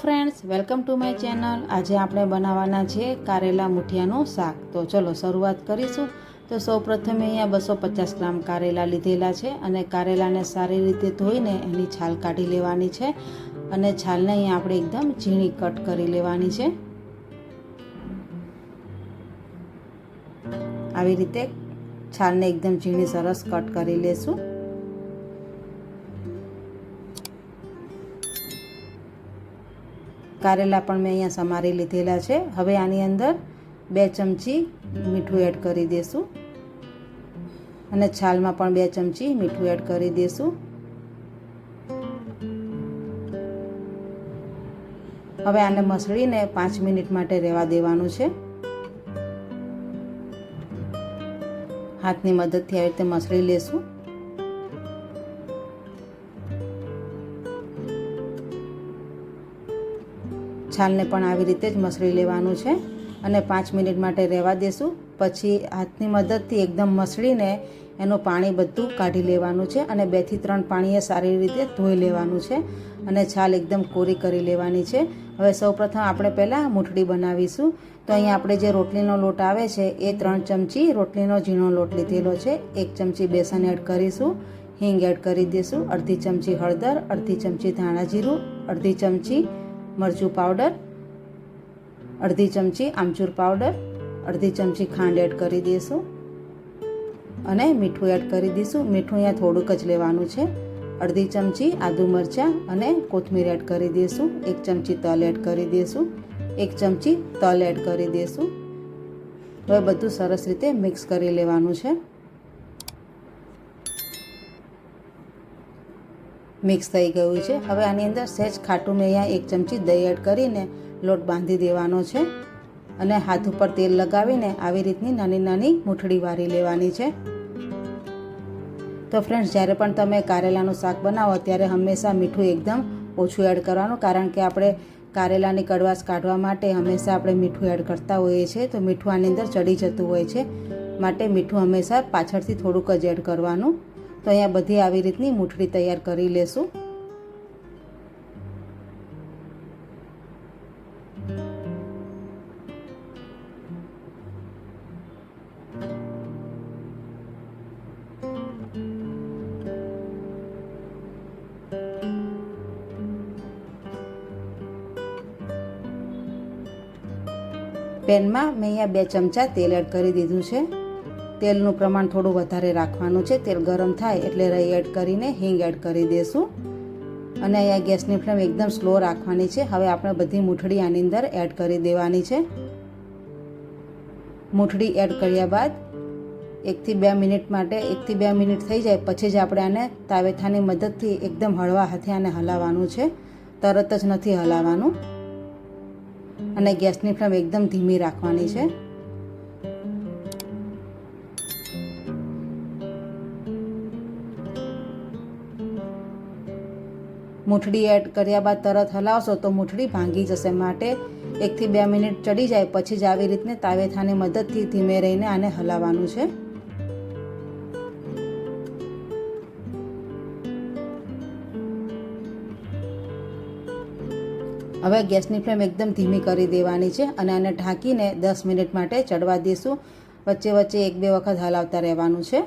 Friends welcome to my channel આજે આપણે બનાવવાના છે કારેલા મુઠિયાનું શાક. તો ચલો શરૂઆત કરીશું. તો સૌપ્રથમ અહીંયા બસો પચાસ ગ્રામ કારેલા લીધેલા છે અને કારેલાને સારી રીતે ધોઈને એની છાલ કાઢી લેવાની છે અને છાલને અહીંયા આપણે એકદમ ઝીણી કટ કરી લેવાની છે. આવી રીતે છાલને એકદમ ઝીણી સરસ કટ કરી લેશું. કારેલા પણ મેં અહીંયા સમારી લીધેલા છે. હવે આની અંદર બે ચમચી મીઠું એડ કરી દઈશું અને છાલમાં પણ બે ચમચી મીઠું એડ કરી દઈશું હવે આને મસળીને પાંચ મિનિટ માટે રહેવા દેવાનું છે. હાથની મદદથી આવી રીતે મસળી લેશું. છાલને પણ આવી રીતે જ મસળી લેવાનું છે અને પાંચ મિનિટ માટે રહેવા દેશું. પછી હાથની મદદથી એકદમ મસળીને એનું પાણી બધું કાઢી લેવાનું છે અને બેથી ત્રણ પાણીએ સારી રીતે ધોઈ લેવાનું છે અને છાલ એકદમ કોરી કરી લેવાની છે. હવે સૌપ્રથમ આપણે પહેલાં મૂઠડી બનાવીશું. તો અહીંયા આપણે જે રોટલીનો લોટ આવે છે એ ત્રણ ચમચી રોટલીનો ઝીણો લોટ લીધેલો છે. એક ચમચી બેસન એડ કરીશું. હિંગ એડ કરી દઈશું અડધી ચમચી હળદર, અડધી ચમચી ધાણા જીરું, અડધી ચમચી મરચું પાવડર અડધી ચમચી આમચૂર પાવડર અડધી ચમચી ખાંડ એડ કરી દઈશું. અને મીઠું એડ કરી દઈશું. મીઠું અહીંયા થોડુંક જ લેવાનું છે. અડધી ચમચી આદુ મરચાં અને કોથમીર એડ કરી દઈશું. એક ચમચી તલ એડ કરી દઈશું. એક ચમચી તલ એડ કરી દઈશું. હવે બધું સરસ રીતે મિક્સ કરી લેવાનું છે. મિક્સ થઈ ગયું છે. હવે આની અંદર સહેજ ખાટું મેં અહીંયા એક ચમચી દહીં એડ કરીને લોટ બાંધી દેવાનો છે અને હાથ ઉપર તેલ લગાવીને આવી રીતની નાની નાની મૂઠડી વારી લેવાની છે. તો ફ્રેન્ડ્સ જ્યારે પણ તમે કારેલાનું શાક બનાવો, ત્યારે હંમેશા મીઠું એકદમ ઓછું એડ કરવાનું, કારણ કે આપણે કારેલાની કડવાશ કાઢવા માટે હંમેશા આપણે મીઠું એડ કરતા હોઈએ છીએ, તો મીઠું આની અંદર ચડી જતું હોય છે. માટે મીઠું હંમેશા પાછળથી થોડુંક જ એડ કરવાનું. તો અહીંયા બધી આવી રીતની મૂઠડી તૈયાર કરી લેશું. પેનમાં મેં અહીંયા બે ચમચા તેલ એડ કરી દીધું છે. તેલનું પ્રમાણ થોડું વધારે રાખવાનું છે. તેલ ગરમ થાય એટલે રઈ એડ કરીને હિંગ એડ કરી દઈશું અને અહીંયા ગેસની ફ્લેમ એકદમ સ્લો રાખવાની છે. હવે આપણે બધી મૂઠડી આની અંદર એડ કરી દેવાની છે. મૂઠડી એડ કર્યા બાદ એકથી બે મિનિટ માટે એકથી બે મિનિટ થઈ જાય પછી જ આપણે આને તાવેથાની મદદથી એકદમ હળવા હાથે આને હલાવવાનું છે. તરત જ નથી હલાવવાનું. અને ગેસની ફ્લેમ એકદમ ધીમી રાખવાની છે. મૂઠડી એડ કર્યા બાદ તરત હલાવશો તો મૂઠડી ભાંગી જશે. માટે એકથી બે મિનિટ ચડી જાય. પછી જ આવી રીતને તાવેથાની મદદથી ધીમે રહીને આને હલાવવાનું છે. હવે ગેસની ફ્લેમ એકદમ ધીમી કરી દેવાની છે અને આને ઢાંકીને દસ મિનિટ માટે ચડવા દઈશું. વચ્ચે વચ્ચે એક બે વખત હલાવતા રહેવાનું છે.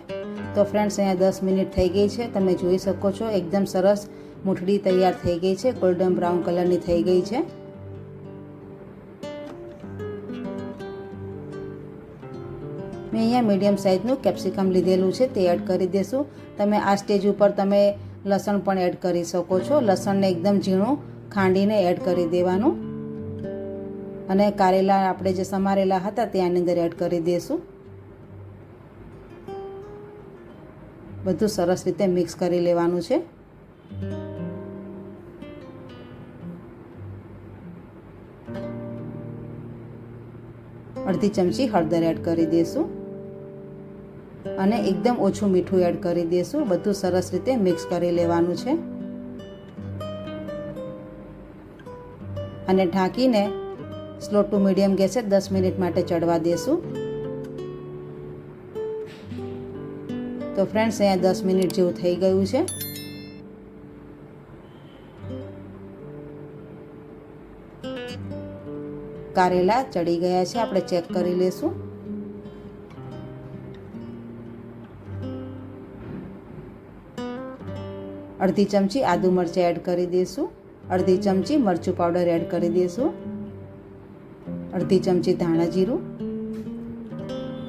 તો ફ્રેન્ડ્સ અહીંયા દસ મિનિટ થઈ ગઈ છે. તમે જોઈ શકો છો, એકદમ સરસ મૂઠડી તૈયાર થઈ ગઈ છે. ગોલ્ડન બ્રાઉન કલરની થઈ ગઈ છે. મેં અહીંયા મીડિયમ સાઇઝનું કેપ્સિકમ લીધેલું છે. તે એડ કરી દેશું. તમે આ સ્ટેજ ઉપર તમે લસણ પણ એડ કરી શકો છો. લસણને એકદમ ઝીણું ખાંડીને એડ કરી દેવાનું. અને કારેલા આપણે જે સમારેલા હતા તે આની અંદર એડ કરી દઈશું બધું સરસ રીતે મિક્સ કરી લેવાનું છે. અડધી ચમચી હળદર એડ કરી દઈશું અને એકદમ ઓછું મીઠું એડ કરી દઈશું બધું સરસ રીતે મિક્સ કરી લેવાનું છે. અને ઢાંકીને સ્લો ટુ મીડિયમ ગેસે દસ મિનિટ માટે ચડવા દેશું. તો ફ્રેન્ડ્સ અહીંયા દસ મિનિટ જેવું થઈ ગયું છે. કારેલા ચડી ગયા છે. આપણે ચેક કરી લેશું. અડધી ચમચી આદુ મરચાં એડ કરી દઈશું અડધી ચમચી મરચું પાવડર એડ કરી દઈશું અડધી ચમચી ધાણા જીરું.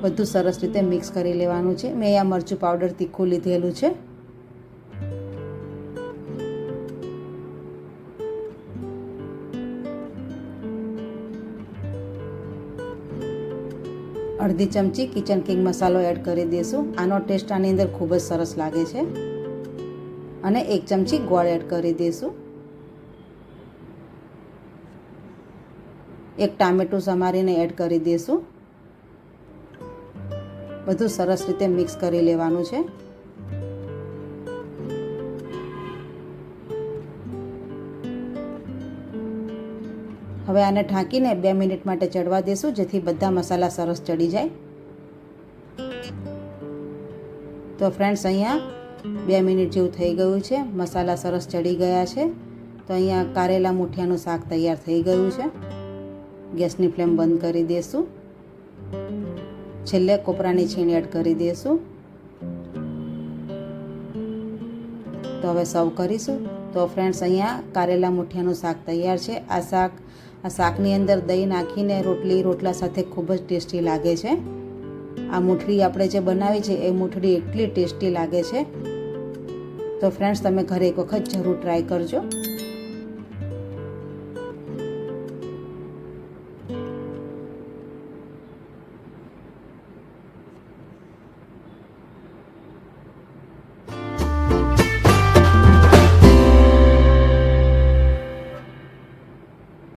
બધું સરસ રીતે મિક્સ કરી લેવાનું છે. મેં આ મરચું પાવડર તીખું લીધેલું છે. અડધી ચમચી કિચન કિંગ મસાલો એડ કરી દઈશું આનો ટેસ્ટ આની અંદર ખૂબ જ સરસ લાગે છે. અને એક ચમચી ગોળ એડ કરી દઈશું એક ટામેટું સમારીને એડ કરી દઈશું બધું સરસ રીતે મિક્સ કરી લેવાનું છે. હવે આને ઢાંકીને બે મિનિટ માટે ચડવા દેશું, જેથી બધા મસાલા સરસ ચડી જાય. તો ફ્રેન્ડ્સ અહીંયા બે મિનિટ જેવું થઈ ગયું છે. મસાલા સરસ ચડી ગયા છે. તો અહીંયા કારેલા મુઠિયાનું શાક તૈયાર થઈ ગયું છે. ગેસની ફ્લેમ બંધ કરી દઈશું છેલ્લે કોપરાની છીણ એડ કરી દઈશું તો હવે સર્વ કરીશું. તો ફ્રેન્ડ્સ અહીંયા કારેલા મુઠિયાનું શાક તૈયાર છે. આ શાક આ શાકની અંદર દહીં નાખીને રોટલી, રોટલા સાથે ખૂબ જ ટેસ્ટી લાગે છે. આ મૂઠડી આપણે જે બનાવી છે, એ મૂઠડી એટલી ટેસ્ટી લાગે છે. તો ફ્રેન્ડ્સ તમે ઘરે એક વખત જરૂર ટ્રાય કરજો.